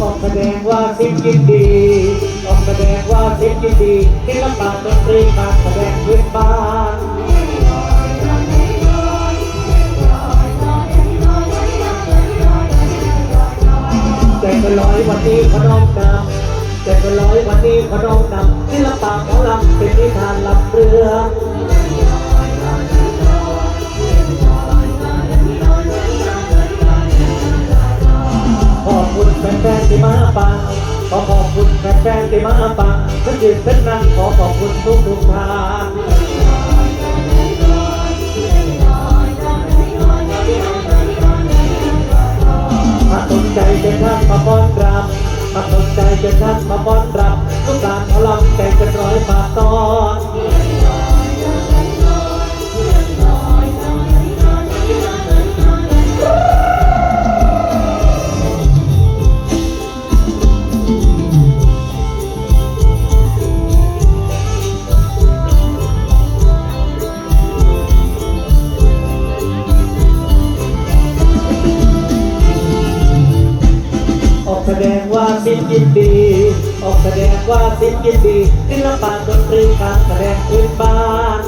ออกแสดงว่าสิ่งยินดีออกแสดงว่าสิ่งยินดีศิลปะดนตรีการแสดงพื้นบ้าน ร้อยวันนี้ขนมนำแต่ก็ร้อยวันนี้ขนมนำศิลปะของลำเป็นนิทานลำเรือขอบคุณแฟนๆที่มาฟังขอขอบคุณแฟนๆที่มาฟังฉันยืนเป็นนั่งขอขอบคุณทุกทุกๆทาง จะท่านมาป้อนรับลูกหลานเขาลำใจเป็นร้อยปากตอน สิ้นยินดีออกแสดงว่าสิ้นยินดีศิลปะดนตรีการแสดงพื้นบ้าน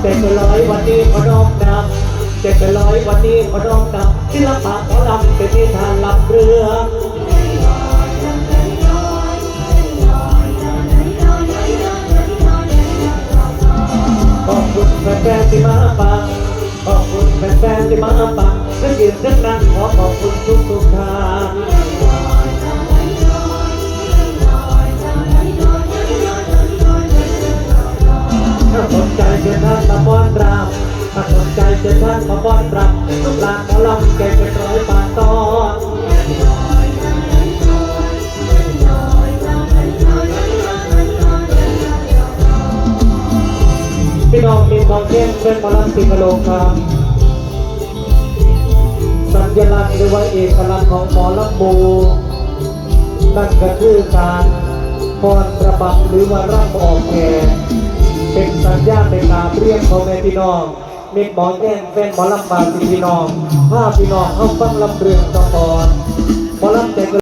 แต่ก็ร้อยวันนี้พอน้องนำแต่ก็ร้อยวันนี้พอน้องนำศิลปะขอรำเป็นนิทาน มาฟังและยืนดังนั้นขอขอบคุณทุกทุกๆทางถ้าสนใจเชิญท่านมาป้อนรับถ้าสนใจเชิญท่านมาป้อนรับลูกลานเขาลำแก่เป็นร้อยปากตอนพี่น้องมีทองเทียนเป็นพลังสิงคโลครับ สัญลักษณ์หรือว่าเอกลักษณ์ของหมอลำบูนั่นก็คือการพรประบำหรือว่าร่ำออกแขนเป็นสัญญาณในการเรียกของแม่พี่น้องมีหมอแก้งเฟนหมอลำบาสิพี่น้องผ้าพี่น้องเข้าฟังลำเรืองตะกอนหมอลำแต่